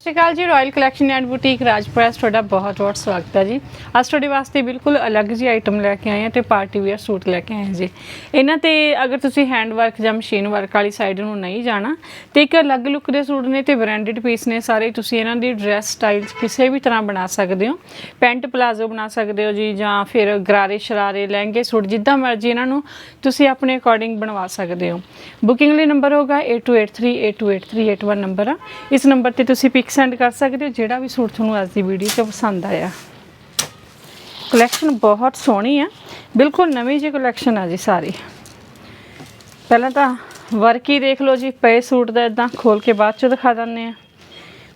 ਸਤਿ ਸ਼੍ਰੀ ਅਕਾਲ ਜੀ ਰਾਇਲ ਕਲੈਕਸ਼ਨ ਐਂਡ ਬੁਟੀਕ ਰਾਜਪ੍ਰੈਸ, ਤੁਹਾਡਾ ਬਹੁਤ ਬਹੁਤ ਸਵਾਗਤ ਹੈ ਜੀ। ਅੱਜ ਤੁਹਾਡੇ ਵਾਸਤੇ ਬਿਲਕੁਲ ਅਲੱਗ ਜੀ ਆਈਟਮ ਲੈ ਕੇ ਆਏ ਹਾਂ ਤੇ ਪਾਰਟੀ ਵੇਅਰ ਸੂਟ ਲੈ ਕੇ ਆਏ ਹਾਂ ਜੀ। ਇਹਨਾਂ ਤੇ ਅਗਰ ਤੁਸੀਂ ਹੈਂਡ ਵਰਕ ਜਾਂ ਮਸ਼ੀਨ ਵਰਕ ਵਾਲੀ ਸਾਈਡ ਨੂੰ ਨਹੀਂ ਜਾਣਾ, ਤੇ ਇੱਕ ਅਲੱਗ ਲੁੱਕ ਦੇ ਸੂਟ ਨੇ ਤੇ ਬ੍ਰਾਂਡਡ ਪੀਸ ਨੇ, ਸਾਰੇ ਤੁਸੀਂ ਇਹਨਾਂ ਦੀ ਡਰੈਸ ਸਟਾਈਲ ਕਿਸੇ ਵੀ ਤਰ੍ਹਾਂ ਬਣਾ ਸਕਦੇ ਹੋ। ਪੈਂਟ ਪਲਾਜ਼ੋ ਬਣਾ ਸਕਦੇ ਹੋ ਜੀ ਜਾਂ ਫਿਰ ਗਰਾਰੇ ਸ਼ਰਾਰੇ, ਲਹਿੰਗੇ ਸੂਟ, ਜਿੱਦਾਂ ਮਰਜ਼ੀ ਇਹਨਾਂ ਨੂੰ ਤੁਸੀਂ ਆਪਣੇ ਅਕੋਰਡਿੰਗ ਬਣਵਾ ਸਕਦੇ ਹੋ। ਬੁਕਿੰਗ ਲਈ ਨੰਬਰ ਹੋਗਾ 8283828381 ਨੰਬਰ ਆ। ਇਸ ਨੰਬਰ ਤੇ ਤੁਸੀਂ ਪਿਕ ਸੈਂਡ ਕਰ ਸਕਦੇ ਹੋ, ਜਿਹੜਾ ਵੀ ਸੂਟ ਤੁਹਾਨੂੰ ਅੱਜ ਦੀ ਵੀਡੀਓ 'ਚ ਪਸੰਦ ਆਇਆ। ਕਲੈਕਸ਼ਨ ਬਹੁਤ ਸੋਹਣੀ ਆ। ਬਿਲਕੁਲ ਨਵੀਂ ਜਿਹੀ ਕਲੈਕਸ਼ਨ ਆ ਜੀ ਸਾਰੀ। ਪਹਿਲਾਂ ਤਾਂ ਵਰਕ ਹੀ ਦੇਖ ਲਓ ਜੀ, ਪਏ ਸੂਟ ਦਾ ਇਦਾਂ ਖੋਲ ਕੇ ਬਾਅਦ ਚ ਦਿਖਾ ਦਿੰਦੇ ਆ।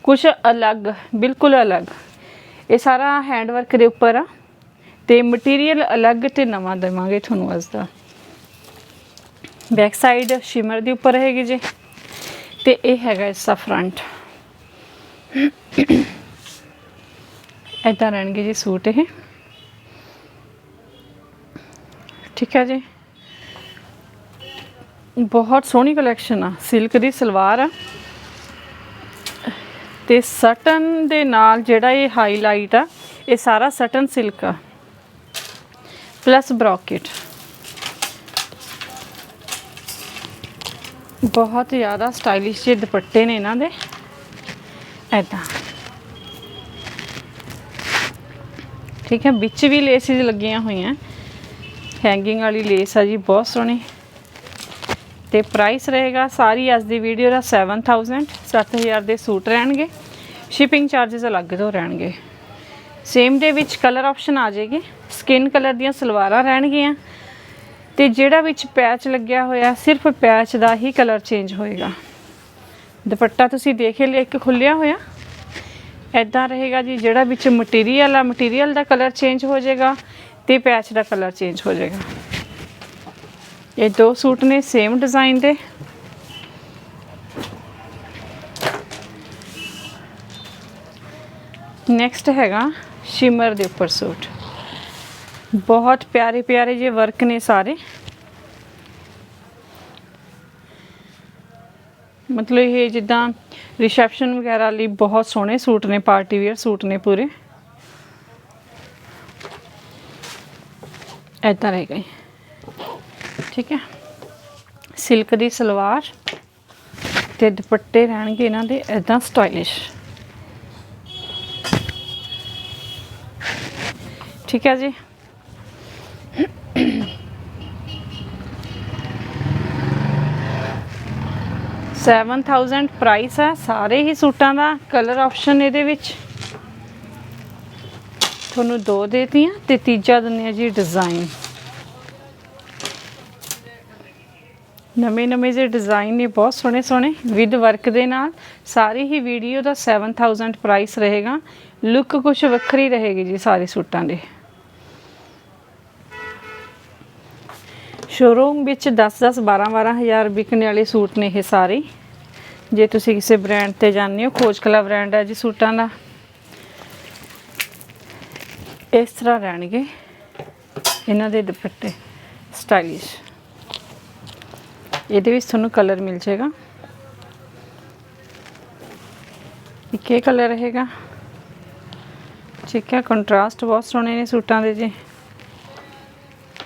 ਕੁਝ ਅਲੱਗ, ਬਿਲਕੁਲ ਅਲੱਗ। ਇਹ ਸਾਰਾ ਹੈਂਡ ਵਰਕ ਦੇ ਉੱਪਰ ਆ। ਤੇ ਮਟੀਰੀਅਲ ਅਲੱਗ ਤੇ ਨਵਾਂ ਦੇਵਾਂਗੇ ਤੁਹਾਨੂੰ ਅੱਜ ਦਾ। ਬੈਕ ਸਾਈਡ ਸ਼ਿਮਰ ਦੇ ਉੱਪਰ ਹੈਗੀ ਜੀ। ਤੇ ਇਹ ਹੈਗਾ ਇਸ ਦਾ ਫਰੰਟ ਇਦਾਂ ਰਹਿਣਗੇ ਜੀ ਸੂਟ ਇਹ। ਠੀਕ ਹੈ ਜੀ। ਬਹੁਤ ਸੋਹਣੀ ਕਲੈਕਸ਼ਨ ਆ ਸਿਲਕ ਦੀ ਸਲਵਾਰ ਆ। ਤੇ ਸਟਨ ਦੇ ਨਾਲ ਜਿਹੜਾ ਇਹ ਹਾਈਲਾਈਟ ਆ, ਇਹ ਸਾਰਾ ਸਟਨ ਸਿਲਕ ਆ। ਪਲੱਸ ਬ੍ਰੋਕਟ ਬਹੁਤ ਜ਼ਿਆਦਾ ਸਟਾਈਲਿਸ਼ ਜਿਹੇ ਦੁਪੱਟੇ ਨੇ ਇਹਨਾਂ ਦੇ। ਐਦਾਂ। ਠੀਕ ਹੈ, ਵਿੱਚ ਵੀ ਲੇਸਿਸ ਲੱਗੀਆਂ ਹੋਈਆਂ। ਹੈਂਗਿੰਗ ਵਾਲੀ ਲੇਸ ਆ ਜੀ, ਬਹੁਤ ਸੋਹਣੀ। ਤੇ ਪ੍ਰਾਈਸ ਰਹੇਗਾ ਸਾਰੀ ਅੱਜ ਦੀ ਵੀਡੀਓ ਦਾ 7000 7000 ਦੇ ਸੂਟ ਰਹਿਣਗੇ। ਸ਼ਿਪਿੰਗ ਚਾਰजेस ਅਲੱਗ ਤੋਂ ਰਹਿਣਗੇ। ਸੇਮ ਦੇ ਵਿੱਚ ਕਲਰ ਆਪਸ਼ਨ ਆ ਜਾਏਗੀ। ਸਕਿਨ ਕਲਰ ਦੀਆਂ ਸਲਵਾਰਾਂ ਰਹਿਣਗੀਆਂ। ਤੇ ਜਿਹੜਾ ਵਿੱਚ ਪੈਚ ਲੱਗਿਆ ਹੋਇਆ, ਸਿਰਫ ਪੈਚ ਦਾ ਹੀ ਕਲਰ ਚੇਂਜ ਹੋਏਗਾ। ਦੁਪੱਟਾ ਤੁਸੀਂ ਦੇਖ ਲਿਆ, ਇੱਕ ਖੁੱਲਿਆ ਹੋਇਆ। ਐਦਾਂ ਰਹੇਗਾ ਜੀ, ਜਿਹੜਾ ਵਿੱਚ ਮਟੀਰੀਅਲ ਆ ਮਟੀਰੀਅਲ ਦਾ ਕਲਰ ਚੇਂਜ ਹੋ ਜਾਏਗਾ ਤੇ ਪੈਚ ਦਾ ਕਲਰ ਚੇਂਜ ਹੋ ਜਾਏਗਾ। ਇਹ ਦੋ ਸੂਟ ਨੇ ਸੇਮ ਡਿਜ਼ਾਈਨ ਦੇ। ਨੈਕਸਟ ਹੈਗਾ ਸ਼ਿਮਰ ਦੇ ਉੱਪਰ ਸੂਟ। ਬਹੁਤ ਪਿਆਰੇ ਪਿਆਰੇ ਜੇ ਵਰਕ ਨੇ ਸਾਰੇ। ਮਤਲਬ ਇਹ ਜਿੱਦਾਂ ਰਿਸੈਪਸ਼ਨ ਵਗੈਰਾ ਲਈ ਬਹੁਤ ਸੋਹਣੇ ਸੂਟ ਨੇ ਪਾਰਟੀ ਵੇਅਰ ਸੂਟ ਨੇ ਪੂਰੇ। ਐਦਾਂ ਰਹੇਗਾ ਇਹ। ਠੀਕ ਹੈ। ਸਿਲਕ ਦੀ ਸਲਵਾਰ ਤੇ ਦੁਪੱਟੇ ਰਹਿਣਗੇ ਇਹਨਾਂ ਦੇ ਐਦਾਂ ਸਟਾਈਲਿਸ਼ ਠੀਕ ਹੈ ਜੀ। 7000 ਪ੍ਰਾਈਸ ਆ, ਸਾਰੇ ਹੀ ਸੂਟਾਂ ਦਾ ਕਲਰ ਆਪਸ਼ਨ ਇਹਦੇ ਵਿੱਚ। ਤੁਹਾਨੂੰ ਦੋ ਦੇਤੀਆਂ ਤੇ ਤੀਜਾ ਦਿੰਦੇ ਆ ਜੀ ਡਿਜ਼ਾਈਨ ਨਵੇਂ ਨਵੇਂ ਜਿਹੇ ਡਿਜ਼ਾਈਨ ਨੇ, ਬਹੁਤ ਸੋਹਣੇ ਸੋਹਣੇ ਵਿਦ ਵਰਕ ਦੇ ਨਾਲ। ਸਾਰੀ ਹੀ ਵੀਡੀਓ ਦਾ 7000 ਪ੍ਰਾਈਸ ਰਹੇਗਾ। ਲੁੱਕ ਕੁਝ ਵੱਖਰੀ ਰਹੇਗੀ ਜੀ ਸਾਰੇ ਸੂਟਾਂ ਦੇ। ਸ਼ੋਰੂਮ ਵਿੱਚ 10-10 12-12 ਹਜ਼ਾਰ ਵਿਕਣੇ ਵਾਲੇ ਸੂਟ ਨੇ ਇਹ ਸਾਰੇ। ਜੇ ਤੁਸੀਂ ਕਿਸੇ ਬ੍ਰਾਂਡ ਤੇ ਜਾਂਦੇ ਹੋ ਖੋਜਕਲਾ ਬ੍ਰਾਂਡ ਹੈ ਜੀ ਸੂਟਾਂ ਦਾ। ਇਸ ਤਰ੍ਹਾਂ ਰਹਿਣਗੇ ਇਹਨਾਂ ਦੇ ਦੁਪੱਟੇ, ਸਟਾਈਲਿਸ਼। ਇਹਦੇ ਵਿੱਚ ਤੁਹਾਨੂੰ ਕਲਰ ਮਿਲ ਜਾਏਗਾ। ਇੱਕ ਇਹ ਕਲਰ ਰਹੇਗਾ ਠੀਕ ਹੈ ਕੰਟਰਾਸਟ ਬਹੁਤ ਸੋਹਣੇ ਨੇ ਸੂਟਾਂ ਦੇ ਜੀ।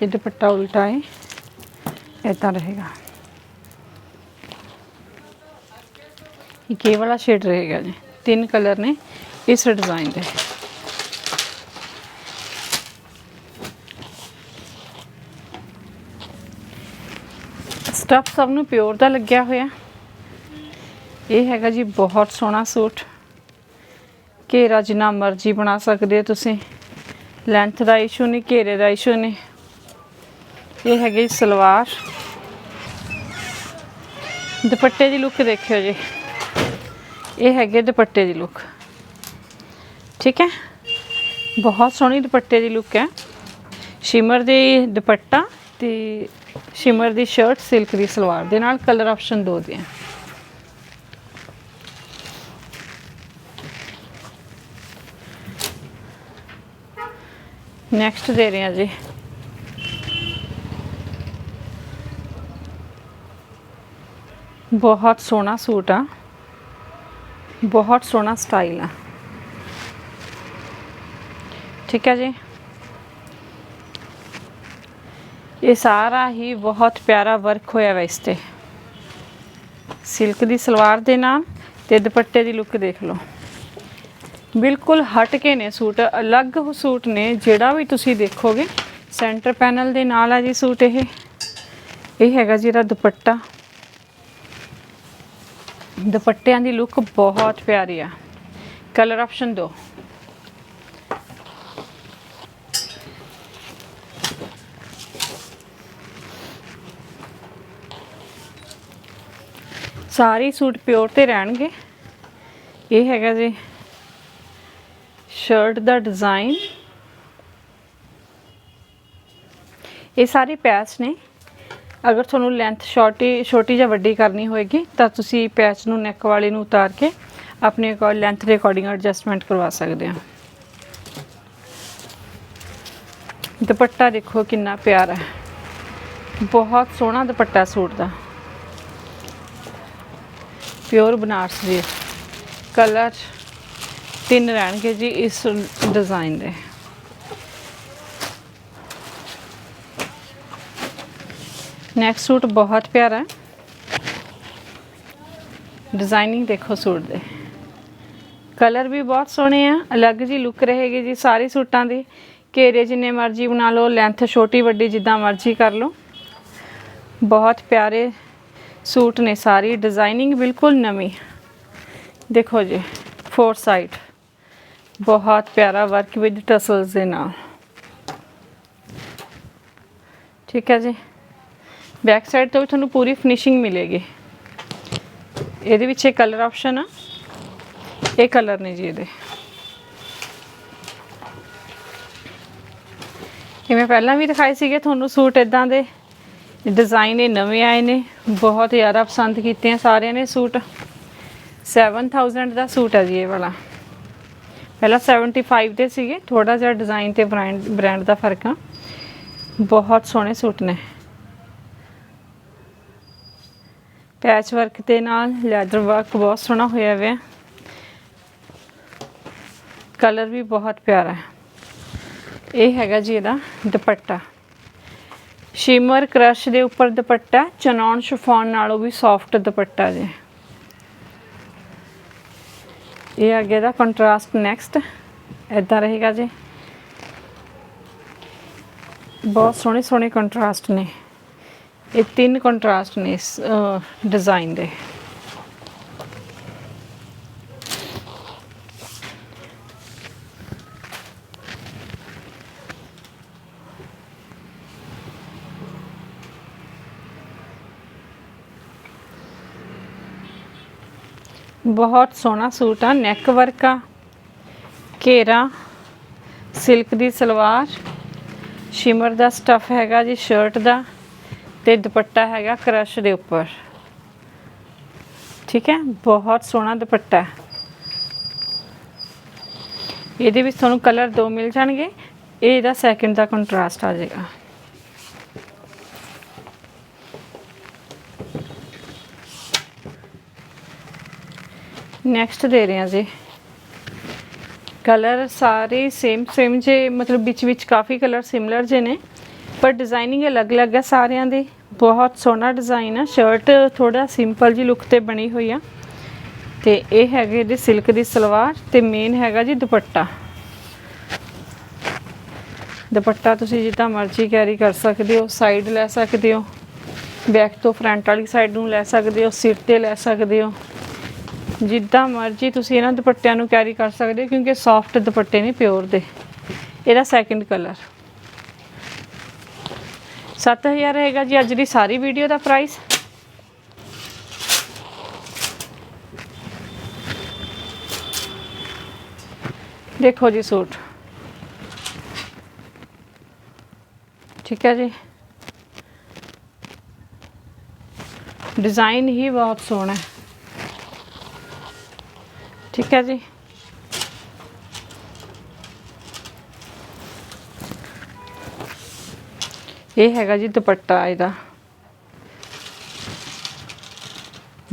ਇਹ ਦੁਪੱਟਾ ਉਲਟਾ ਹੈ। ਇਦਾਂ ਰਹੇਗਾ। ਇੱਕ ਇਹ ਵਾਲਾ ਸ਼ੇਡ ਰਹੇਗਾ ਜੀ। ਤਿੰਨ ਕਲਰ ਨੇ, ਇਸ ਡਿਜ਼ਾਈਨ ਦੇ। ਸਟਫ ਸਭ ਨੂੰ ਪਿਓਰ ਦਾ ਲੱਗਿਆ ਹੋਇਆ। ਇਹ ਹੈਗਾ ਜੀ ਬਹੁਤ ਸੋਹਣਾ ਸੂਟ। ਘੇਰਾ ਜਿੰਨਾ ਮਰਜ਼ੀ ਬਣਾ ਸਕਦੇ ਹੋ ਤੁਸੀਂ। ਲੈਂਥ ਦਾ ਇਸ਼ੂ ਨਹੀਂ, ਘੇਰੇ ਦਾ ਇਸ਼ੂ ਨਹੀਂ। ਇਹ ਹੈਗੀ ਸਲਵਾਰ। ਦੁਪੱਟੇ ਦੀ ਲੁੱਕ ਦੇਖਿਓ ਜੀ। ਇਹ ਹੈਗੇ ਦੁਪੱਟੇ ਦੀ ਲੁੱਕ ਠੀਕ ਹੈ? ਬਹੁਤ ਸੋਹਣੀ ਦੁਪੱਟੇ ਦੀ ਲੁੱਕ ਹੈ। ਸ਼ਿਮਰ ਦੇ ਦੁਪੱਟਾ ਤੇ ਸ਼ਿਮਰ ਦੀ ਸ਼ਰਟ ਸਿਲਕ ਦੀ ਸਲਵਾਰ ਦੇ ਨਾਲ ਕਲਰ ਆਪਸ਼ਨ ਦੋ ਦੇ ਨੈਕਸਟ ਦੇ ਰਹੇ ਹਾਂ ਜੀ। ਬਹੁਤ ਸੋਹਣਾ ਸੂਟ ਆ। ਬਹੁਤ ਸੋਹਣਾ ਸਟਾਈਲ ਆ। ਠੀਕ ਹੈ ਜੀ। ਇਹ ਸਾਰਾ ਹੀ ਬਹੁਤ ਪਿਆਰਾ ਵਰਕ ਹੋਇਆ ਵਾ ਇਸ ਤੇ। ਸਿਲਕ ਦੀ ਸਲਵਾਰ ਦੇ ਨਾਲ ਤੇ ਦੁਪੱਟੇ ਦੀ ਲੁੱਕ ਦੇਖ ਲਓ। ਬਿਲਕੁਲ ਹਟ ਕੇ ਨੇ ਸੂਟ, ਅਲੱਗ ਸੂਟ ਨੇ, ਜਿਹੜਾ ਵੀ ਤੁਸੀਂ ਦੇਖੋਗੇ ਸੈਂਟਰ ਪੈਨਲ ਦੇ ਨਾਲ ਆ ਜੀ ਸੂਟ ਇਹ। ਇਹ ਹੈਗਾ ਜੀ ਜਿਹੜਾ ਦੁਪੱਟਾ। ਦੁਪੱਟਿਆਂ ਦੀ ਲੁੱਕ ਬਹੁਤ ਪਿਆਰੀ ਆ। ਕਲਰ ਆਪਸ਼ਨ ਦੋ। ਸਾਰੇ ਸੂਟ ਪਿਓਰ ਤੇ ਰਹਿਣਗੇ। ਇਹ ਹੈਗਾ ਜੀ ਸ਼ਰਟ ਦਾ ਡਿਜ਼ਾਈਨ ਇਹ ਸਾਰੇ ਪੈਚ ਨੇ। ਅਗਰ ਤੁਹਾਨੂੰ ਲੈਂਥ ਛੋਟੀ ਛੋਟੀ ਜਾਂ ਵੱਡੀ ਕਰਨੀ ਹੋਏਗੀ, ਤਾਂ ਤੁਸੀਂ ਪੈਚ ਨੂੰ ਨੈਕ ਵਾਲੇ ਨੂੰ ਉਤਾਰ ਕੇ ਆਪਣੇ ਅਕੋਰਡ ਲੈਂਥ ਦੇ ਅਕੋਰਡਿੰਗ ਐਡਜਸਟਮੈਂਟ ਕਰਵਾ ਸਕਦੇ ਹੋ। ਦੁਪੱਟਾ ਦੇਖੋ ਕਿੰਨਾ ਪਿਆਰਾ ਹੈ। ਬਹੁਤ ਸੋਹਣਾ ਦੁਪੱਟਾ ਸੂਟ ਦਾ। ਪਿਓਰ ਬਨਾਰਸ ਦੀ ਕਲਰ ਤਿੰਨ ਰਹਿਣਗੇ ਜੀ ਇਸ ਡਿਜ਼ਾਈਨ ਦੇ। ਨੈਕਸਟ ਸੂਟ ਬਹੁਤ ਪਿਆਰਾ ਹੈ। ਡਿਜ਼ਾਈਨਿੰਗ ਦੇਖੋ ਸੂਟ ਦੇ। ਕਲਰ ਵੀ ਬਹੁਤ ਸੋਹਣੇ ਆ, ਅਲੱਗ ਜੀ ਲੁੱਕ ਰਹੇਗੀ ਜੀ ਸਾਰੇ ਸੂਟਾਂ ਦੀ। ਘੇਰੇ ਜਿੰਨੇ ਮਰਜ਼ੀ ਬਣਾ ਲਓ ਲੈਂਥ ਛੋਟੀ ਵੱਡੀ ਜਿੱਦਾਂ ਮਰਜ਼ੀ ਕਰ ਲਓ। ਬਹੁਤ ਪਿਆਰੇ ਸੂਟ ਨੇ ਸਾਰੀ, ਡਿਜ਼ਾਈਨਿੰਗ ਬਿਲਕੁਲ ਨਵੀਂ। ਦੇਖੋ ਜੀ ਫੋਰ ਸਾਈਡ ਬਹੁਤ ਪਿਆਰਾ ਵਰਕ ਵਿਦ ਟਸਲਸ ਦੇ ਨਾਲ। ਠੀਕ ਹੈ ਜੀ। ਬੈਕ ਸਾਈਡ ਤੋਂ ਵੀ ਤੁਹਾਨੂੰ ਪੂਰੀ ਫਿਨਿਸ਼ਿੰਗ ਮਿਲੇਗੀ। ਇਹਦੇ ਵਿੱਚ ਇਹ ਕਲਰ ਆਪਸ਼ਨ ਆ। ਇਹ ਕਲਰ ਨੇ ਜੀ ਇਹਦੇ। ਜਿਵੇਂ ਪਹਿਲਾਂ ਵੀ ਦਿਖਾਏ ਸੀਗੇ ਤੁਹਾਨੂੰ ਸੂਟ ਇਦਾਂ ਦੇ। ਡਿਜ਼ਾਈਨ ਇਹ ਨਵੇਂ ਆਏ ਨੇ। ਬਹੁਤ ਜ਼ਿਆਦਾ ਪਸੰਦ ਕੀਤੇ ਆ ਸਾਰਿਆਂ ਨੇ ਸੂਟ। 7000 ਦਾ ਸੂਟ ਹੈ ਜੀ ਇਹ ਵਾਲਾ। ਪਹਿਲਾਂ 75 ਦੇ ਸੀਗੇ। ਥੋੜਾ ਜਿਹਾ ਡਿਜ਼ਾਈਨ ਤੇ ਬ੍ਰਾਂਡ ਬ੍ਰਾਂਡ ਦਾ ਫ਼ਰਕ ਆ। ਬਹੁਤ ਸੋਹਣੇ ਸੂਟ ਨੇ। ਪੈਚ ਵਰਕ ਦੇ ਨਾਲ ਲੈਦਰ ਵਰਕ ਬਹੁਤ ਸੋਹਣਾ ਹੋਇਆ ਹੋਇਆ ਕਲਰ ਵੀ ਬਹੁਤ ਪਿਆਰਾ ਹੈ। ਇਹ ਹੈਗਾ ਜੀ ਇਹਦਾ ਦੁਪੱਟਾ। ਸ਼ਿਮਰ ਕ੍ਰਸ਼ ਦੇ ਉੱਪਰ ਦੁਪੱਟਾ ਚਨੌਨ ਸ਼ਿਫੋਨ ਨਾਲੋਂ ਵੀ ਸੌਫਟ ਦੁਪੱਟਾ ਜੀ। ਇਹ ਅੱਗੇ ਦਾ ਕੰਟਰਾਸਟ ਨੈਕਸਟ ਇਦਾਂ ਰਹੇਗਾ ਜੀ। ਬਹੁਤ ਸੋਹਣੇ ਸੋਹਣੇ ਕੰਟਰਾਸਟ ਨੇ। ਇਹ ਤਿੰਨ ਕੰਟਰਾਸਟ ਨੇ ਇਸ ਡਿਜ਼ਾਈਨ ਦੇ। ਬਹੁਤ ਸੋਹਣਾ ਸੂਟ ਆ ਨੈਕ ਵਰਕ ਆ, ਘੇਰਾ ਸਿਲਕ ਦੀ ਸਲਵਾਰ ਸ਼ਿਮਰ ਦਾ ਸਟਫ ਹੈਗਾ ਜੀ ਸ਼ਰਟ ਦਾ। ਤੇ ਦੁਪੱਟਾ ਹੈਗਾ ਕ੍ਰਸ਼ ਦੇ ਉੱਪਰ। ਠੀਕ ਹੈ? ਬਹੁਤ ਸੋਹਣਾ ਦੁਪੱਟਾ। ਹੈ ਇਹਦੇ ਵਿੱਚ ਤੁਹਾਨੂੰ ਕਲਰ ਦੋ ਮਿਲ ਜਾਣਗੇ। ਇਹ ਇਹਦਾ ਸੈਕਿੰਡ ਦਾ ਕੰਟਰਾਸਟ ਆ ਜਾਏਗਾ। ਨੈਕਸਟ ਦੇ ਰਹੇ ਹਾਂ ਜੀ। ਕਲਰ ਸਾਰੇ ਸੇਮ ਸੇਮ ਜੇ, ਮਤਲਬ ਵਿੱਚ ਵਿੱਚ ਕਾਫੀ ਕਲਰ ਸਿਮਿਲਰ ਜੇ ਨੇ। ਪਰ ਡਿਜ਼ਾਈਨਿੰਗ ਅਲੱਗ-ਅਲੱਗ ਹੈ ਸਾਰਿਆਂ ਦੀ। ਬਹੁਤ ਸੋਹਣਾ ਡਿਜ਼ਾਈਨ ਆ। ਸ਼ਰਟ ਥੋੜਾ ਸਿੰਪਲ ਜੀ ਲੁੱਕ ਤੇ ਬਣੀ ਹੋਈ ਆ। ਤੇ ਇਹ ਹੈਗੇ ਜੀ ਸਿਲਕ ਦੀ ਸਲਵਾਰ ਤੇ ਮੇਨ ਹੈਗਾ ਜੀ ਦੁਪੱਟਾ। ਦੁਪੱਟਾ ਤੁਸੀਂ ਜਿੱਦਾਂ ਮਰਜ਼ੀ ਕੈਰੀ ਕਰ ਸਕਦੇ ਹੋ ਸਾਈਡ ਲੈ ਸਕਦੇ ਹੋ ਬੈਕ ਤੋਂ ਫਰੰਟ ਵਾਲੀ ਸਾਈਡ ਨੂੰ ਲੈ ਸਕਦੇ ਹੋ, ਸਿਰ ਤੇ ਲੈ ਸਕਦੇ ਹੋ। ਜਿੱਦਾਂ ਮਰਜ਼ੀ ਤੁਸੀਂ ਇਹਨਾਂ ਦੁਪੱਟਿਆਂ ਨੂੰ ਕੈਰੀ ਕਰ ਸਕਦੇ ਹੋ, ਕਿਉਂਕਿ ਸੌਫਟ ਦੁਪੱਟੇ ਨੇ ਪਿਓਰ ਦੇ। ਇਹਦਾ ਸੈਕਿੰਡ ਕਲਰ 7000 ਰਹੇਗਾ ਜੀ ਅੱਜ ਦੀ ਸਾਰੀ ਵੀਡੀਓ ਦਾ ਪ੍ਰਾਈਸ ਦੇਖੋ ਜੀ ਸੂਟ। ਠੀਕ ਹੈ ਜੀ। ਡਿਜ਼ਾਈਨ ਹੀ ਬਹੁਤ ਸੋਹਣਾ ਹੈ। ਠੀਕ ਹੈ ਜੀ। ਇਹ ਹੈਗਾ ਜੀ ਦੁਪੱਟਾ ਇਹਦਾ।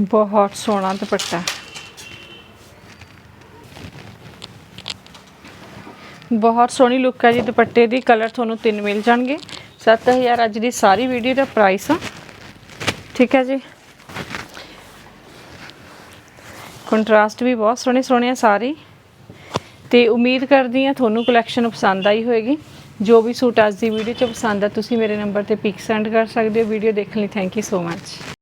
ਬਹੁਤ ਸੋਹਣਾ ਦੁਪੱਟਾ। ਬਹੁਤ ਸੋਹਣੀ ਲੁੱਕ ਹੈ ਜੀ ਦੁਪੱਟੇ ਦੀ ਕਲਰ ਤੁਹਾਨੂੰ ਤਿੰਨ ਮਿਲ ਜਾਣਗੇ। 7000 ਅੱਜ ਦੀ ਸਾਰੀ ਵੀਡੀਓ ਦਾ ਪ੍ਰਾਈਸ ਆ। ਠੀਕ ਹੈ ਜੀ। ਕੰਟਰਾਸਟ ਵੀ ਬਹੁਤ ਸੋਹਣੇ ਸੋਹਣੇ ਆ ਸਾਰੇ। ਤੇ ਉਮੀਦ ਕਰਦੀ ਆ ਤੁਹਾਨੂੰ ਕਲੈਕਸ਼ਨ ਪਸੰਦ ਆਈ ਹੋਏਗੀ। ਜੋ ਵੀ ਸੂਟ ਅੱਜ ਦੀ ਵੀਡੀਓ 'ਚ ਪਸੰਦ ਆ, ਤੁਸੀਂ ਮੇਰੇ ਨੰਬਰ ਤੇ ਪਿਕ ਸੈਂਡ ਕਰ ਸਕਦੇ ਹੋ। ਵੀਡੀਓ ਦੇਖਣ ਲਈ ਥੈਂਕ ਯੂ ਸੋ ਮੱਚ